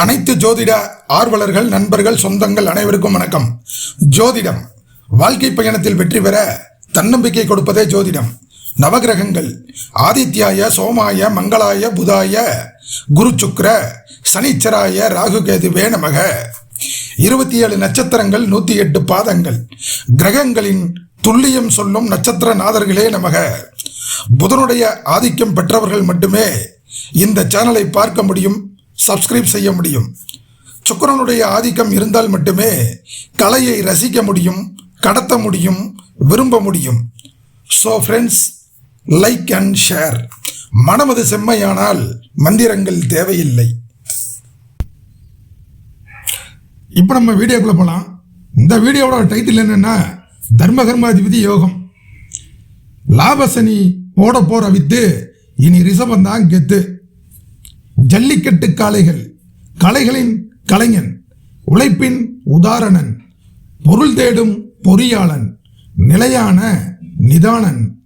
அனைத்து ஜோதிட ஆர்வலர்கள் நண்பர்கள் சொந்தங்கள் அனைவருக்கும் வணக்கம். ஜோதிடம் வாழ்க்கை பயணத்தில் வெற்றி பெற தன்னம்பிக்கை கொடுப்பதே ஜோதிடம். நவகிரகங்கள் ஆதித்யாய சோமாய மங்களாய புதாய குரு சுக்ர சனிச்சராய ராகு கேதுவே நமக இருபத்தி ஏழு நட்சத்திரங்கள் நூற்றி எட்டு பாதங்கள். கிரகங்களின் துல்லியம் சொல்லும் நட்சத்திர நாதர்களே நமக. புதனுடைய ஆதிக்கம் பெற்றவர்கள் மட்டுமே இந்த சேனலை பார்க்க முடியும். சப்ஸ்கிரைப் செய்ய முடியும். சுக்கரனுடைய ஆதிக்கம் இருந்தால் மட்டுமே கலையை ரசிக்க முடியும் கடத்த முடியும் விரும்ப முடியும். So friends like and share மனமது செம்மையானால் மந்திரங்கள் தேவையில்லை. இப்போ நம்ம வீடியோக்குள்ளே போகலாம் இந்த வீடியோவோட டைட்டில் என்னென்னா தர்மகர்மாதிபதி யோகம். லாபசனி ஓட போகிற வித்து இனி ரிஷபம் தான் கெத்து. ஜல்லிக்கட்டு காளைகள் கலைகளின் கலைஞன் உழைப்பின் உதாரணன் பொருள் தேடும் பொறியாளன் நிலையான நிதானன்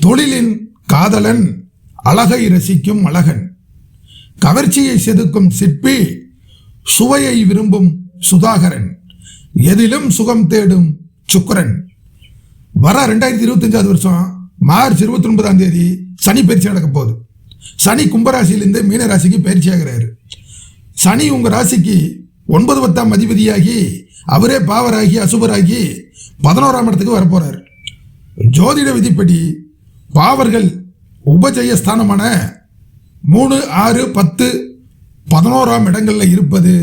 தொழிலின் காதலன் அழகை ரசிக்கும் அழகன் கவர்ச்சியை செதுக்கும் சிற்பி சுவையை விரும்பும் சுதாகரன் எதிலும் சுகம் தேடும் சுக்கரன். வர ரெண்டாயிரத்தி இருபத்தஞ்சாவது வருஷம் மார்ச் இருபத்தி ஒன்பதாம் தேதி சனி பயிற்சி நடக்க போகுது சனி கும்பராசியிலிருந்து மீன ராசிக்கு பயிற்சி ஆகிறாரு சனி உங்கள் ராசிக்கு ஒன்பது பத்தாம் அதிபதியாகி அவரே பாவராகி அசுபராகி பதினோராம் இடத்துக்கு வரப்போகிறார் ஜோதிட விதிப்படி பாவர்கள் உபஜய ஸ்தானமான மூணு ஆறு பத்து பதினோராம் இடங்களில் இருப்பது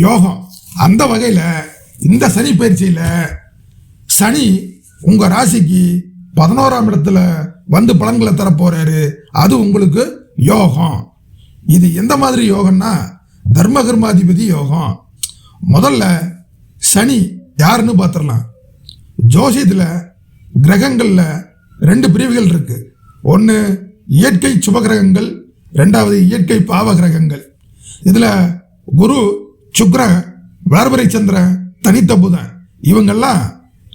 யோகம். அந்த வகையில் இந்த சனி பயிற்சியில் சனி உங்கள் ராசிக்கு பதினோராம் இடத்துல வந்து பலன்களை தரப்போகிறாரு அது உங்களுக்கு யோகம் இது எந்த மாதிரி யோகம்னா தர்மகர்மாதிபதி யோகம் முதல்ல சனி யாருன்னு பார்த்துடலாம் ஜோசியத்தில் கிரகங்களில் ரெண்டு பிரிவுகள் இருக்குது ஒன்று இயற்கை சுபகிரகங்கள் ரெண்டாவது இயற்கை பாவ கிரகங்கள் இதில் குரு சுக்ர வளர்பறை சந்திரன் தனித்த புதன். இவங்கெல்லாம்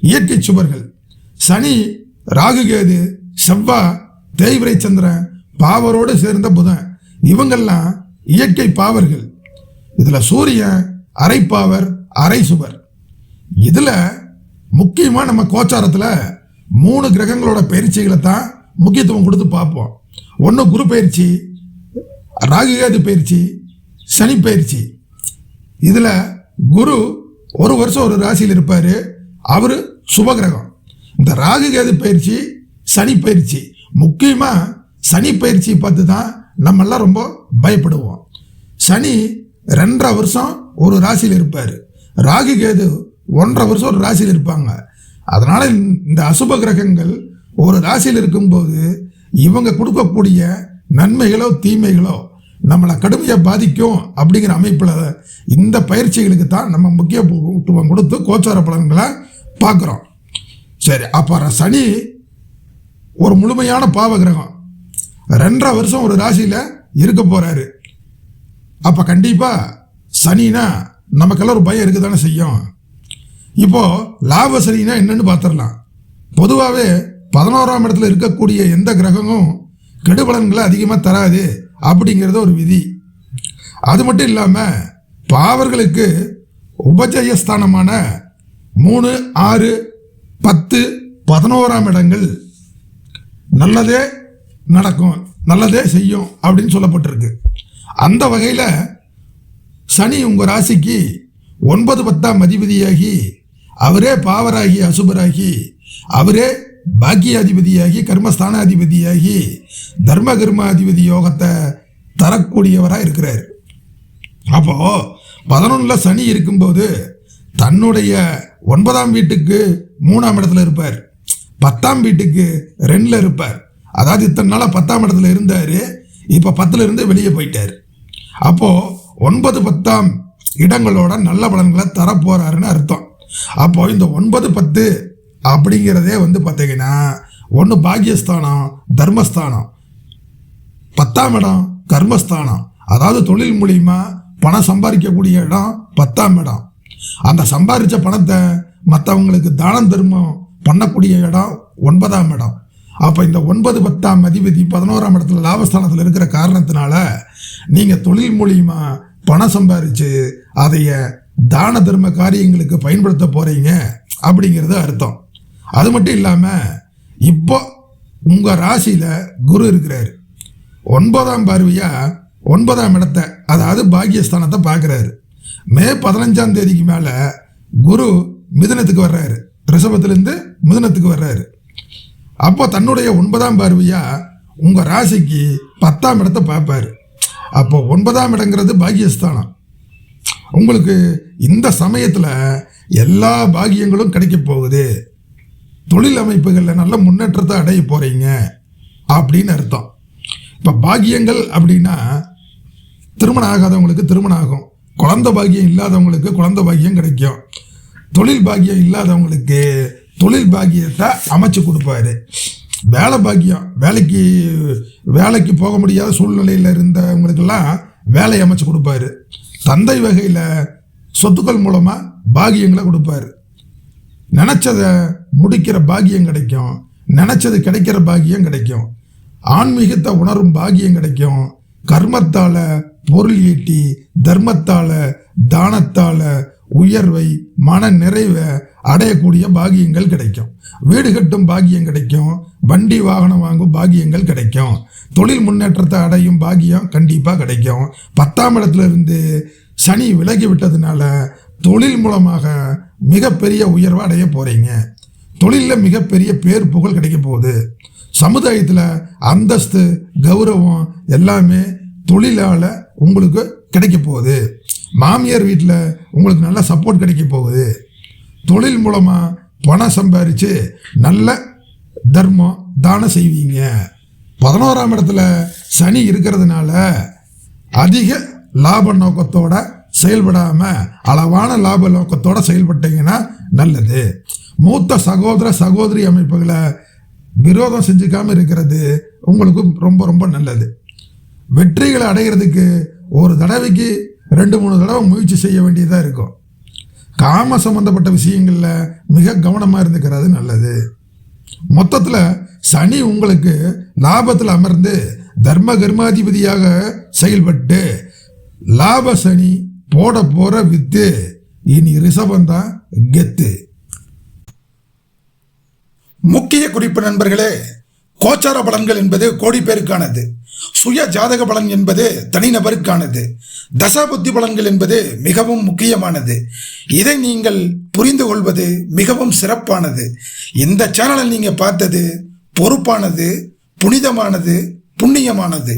இயற்கை சுபர்கள். சனி ராகு கேது செவ்வாய் தேய்விரை சந்திரன் பாவரோடு சேர்ந்த புதன். இவங்கெல்லாம் இயற்கை பாவர்கள். இதில் சூரியன் அரை பாவர் அரை சுவர். இதில் முக்கியமாக நம்ம கோச்சாரத்தில் மூணு கிரகங்களோட பயிற்சிகளை தான் முக்கியத்துவம் கொடுத்து பார்ப்போம். ஒன்று குரு பயிற்சி ராகுகேது பயிற்சி சனி பயிற்சி. இதில் குரு ஒரு வருஷம் ஒரு ராசியில் இருப்பார். அவர் சுபகிரகம் இந்த ராகு கேது பயிற்சி சனி பயிற்சி. முக்கியமாக சனி பயிற்சி பார்த்து தான் நம்மெல்லாம் ரொம்ப பயப்படுவோம். சனி ரெண்டரை வருஷம் ஒரு ராசியில் இருப்பார். ராகு கேது ஒன்றரை வருஷம் ஒரு ராசியில் இருப்பாங்க. அதனால் இந்த அசுப கிரகங்கள் ஒரு ராசியில் இருக்கும்போது இவங்க கொடுக்கக்கூடிய நன்மைகளோ தீமைகளோ நம்மளை கடுமையாக பாதிக்கும் அப்படிங்கிற அமைப்பில் இந்த பயிற்சிகளுக்கு தான் நம்ம முக்கியத்துவம் கொடுத்து கோச்சார பலன்களை பார்க்குறோம். சரி அப்புறம் சனி ஒரு முழுமையான பாவ கிரகம். ரெண்டரை வருஷம் ஒரு ராசியில் இருக்க போகிறாரு அப்போ கண்டிப்பாக சனினா நமக்கெல்லாம் ஒரு பயம் இருக்க தானே செய்யும். இப்போது லாப சனினா என்னென்னு பார்த்துடலாம் பொதுவாகவே பதினோராம் இடத்துல இருக்கக்கூடிய எந்த கிரகமும் கெடுபலன்களை அதிகமாக தராது அப்படிங்கிறது ஒரு விதி. அது மட்டும் இல்லாமல் பாவர்களுக்கு உபஜயஸ்தானமான மூணு ஆறு பத்து பதினோராம் இடங்கள் நல்லதே நடக்கும். நல்லதே செய்யும் அப்படின்னு சொல்லப்பட்டிருக்கு. அந்த வகையில் சனி உங்கள் ராசிக்கு ஒன்பது பத்தாம் அதிபதியாகி அவரே பாவராகி அசுபராகி அவரே பாக்கியாதிபதியாகி கர்மஸ்தானாதிபதியாகி தர்ம கர்மாதிபதி யோகத்தை தரக்கூடியவராக இருக்கிறார். அப்போ பதினொன்றில் சனி இருக்கும்போது தன்னுடைய ஒன்பதாம் வீட்டுக்கு மூணாம் இடத்துல இருப்பார். பத்தாம் வீட்டுக்கு ரெண்டில் இருப்பார். அதாவது இத்தனை நாளாக பத்தாம் இடத்துல இருந்தார் இப்போ பத்தில் இருந்து வெளியே போயிட்டார். அப்போது ஒன்பது பத்தாம் இடங்களோட நல்ல பலன்களை தரப்போகிறாருன்னு அர்த்தம். அப்போது இந்த ஒன்பது பத்து அப்படிங்கிறதே வந்து பார்த்தீங்கன்னா ஒன்று பாக்கியஸ்தானம் தர்மஸ்தானம். பத்தாம் இடம் கர்மஸ்தானம். அதாவது தொழில் மூலியமா பணம் சம்பாதிக்கக்கூடிய இடம் பத்தாம் இடம். அந்த சம்பாதிச்ச பணத்தை மற்றவங்களுக்கு தானம் தர்மம் பண்ணக்கூடிய இடம் ஒன்பதாம் இடம். அப்போ இந்த ஒன்பது பத்தாம் அதிபதி பதினோராம் இடத்துல லாபஸ்தானத்தில் இருக்கிற காரணத்தினால நீங்கள் தொழில் மூலியமாக பணம் சம்பாரித்து அதைய தான தர்ம காரியங்களுக்கு பயன்படுத்த போகிறீங்க அப்படிங்கிறது அர்த்தம். அது மட்டும் இல்லாமல் இப்போ உங்கள் ராசியில் குரு இருக்கிறாரு. ஒன்பதாம் பார்வையாக ஒன்பதாம் இடத்தை அதாவது பாக்கியஸ்தானத்தை பார்க்குறாரு. மே பதினஞ்சாம் தேதிக்கு மேலே குரு மிதுனத்துக்கு வர்றாரு. ரிஷபத்துலேருந்து மிதனத்துக்கு வர்றாரு. அப்போ தன்னுடைய ஒன்பதாம் பார்வையா உங்கள் ராசிக்கு பத்தாம் இடத்தை பார்ப்பாரு. அப்போ ஒன்பதாம் இடங்கிறது பாக்கியஸ்தானம். உங்களுக்கு இந்த சமயத்தில் எல்லா பாக்கியங்களும் கிடைக்க போகுது. தொழில் அமைப்புகளில் நல்ல முன்னேற்றத்தை அடைய போகிறீங்க அப்படின்னு அர்த்தம். இப்போ பாக்கியங்கள் அப்படின்னா திருமணம் ஆகாதவங்களுக்கு திருமணம் ஆகும். குழந்த பாக்கியம் இல்லாதவங்களுக்கு குழந்த பாக்கியம் கிடைக்கும். தொழில் பாக்கியம் இல்லாதவங்களுக்கு தொழில் பாக்கியத்தை அமைச்சு கொடுப்பாரு. வேலை பாக்கியம் வேலைக்கு வேலைக்கு போக முடியாத சூழ்நிலையில் இருந்தவங்களுக்கெல்லாம் வேலை அமைச்சு கொடுப்பாரு. தந்தை வகையில் சொத்துக்கள் மூலமாக பாக்கியங்களை கொடுப்பாரு. நினச்சதை முடிக்கிற பாக்கியம் கிடைக்கும். நினச்சது கிடைக்கிற பாக்கியம் கிடைக்கும். ஆன்மீகத்தை உணரும் பாக்கியம் கிடைக்கும். கர்மத்தால் பொருள் ஈட்டி தர்மத்தால் தானத்தால் உயர்வை மன நிறைவை அடையக்கூடிய பாக்கியங்கள் கிடைக்கும். வீடு கட்டும் பாக்கியம் கிடைக்கும். வண்டி வாகனம் வாங்கும் பாக்கியங்கள் கிடைக்கும். தொழில் முன்னேற்றத்தை அடையும் பாக்கியம் கண்டிப்பாக கிடைக்கும். பத்தாம் இடத்துல இருந்து சனி விலகி விட்டதுனால தொழில் மூலமாக மிகப்பெரிய உயர்வை அடைய போகிறீங்க தொழிலில் மிகப்பெரிய பேர் புகழ் கிடைக்க போகுது. சமுதாயத்தில் அந்தஸ்து கௌரவம் எல்லாமே தொழிலால் உங்களுக்கு கிடைக்க போகுது மாமியார் வீட்டில் உங்களுக்கு நல்ல சப்போர்ட் கிடைக்க போகுது தொழில் மூலமாக பணம் சம்பாரித்து நல்ல தர்மம் தானம் செய்வீங்க. பதினோராம் இடத்துல சனி இருக்கிறதுனால அதிக லாப நோக்கத்தோட செயல்படாமல் அளவான லாப நோக்கத்தோட செயல்பட்டீங்கன்னா நல்லது. மூத்த சகோதர சகோதரி அமைப்புகளை விரோதம் செஞ்சுக்காமல் இருக்கிறது உங்களுக்கு ரொம்ப ரொம்ப நல்லது. வெற்றிகளை அடைகிறதுக்கு ஒரு தடவைக்கு ரெண்டு மூணு தடவை முயற்சி செய்ய வேண்டியதாக இருக்கும். காம சம்பந்தப்பட்ட விஷயங்களில் மிக கவனமாக இருந்துக்கிறது நல்லது. மொத்தத்தில் சனி உங்களுக்கு லாபத்தில் அமர்ந்து தர்ம கர்மாதிபதியாக செயல்பட்டு லாப சனி போட போகிற வித்து இனி ரிஷபம் தான் கெத்து. முக்கிய குறிப்பு நண்பர்களே கோச்சார பலன்கள் என்பது கோடி பேருக்கானது. சுய ஜாதக பலன் என்பது தனிநபருக்கானது தசாபுத்தி பலன்கள் என்பது மிகவும் முக்கியமானது. இதை நீங்கள் புரிந்து கொள்வது மிகவும் சிறப்பானது. இந்த சேனலை நீங்கள் பார்த்தது பொறுப்பானது புனிதமானது புண்ணியமானது.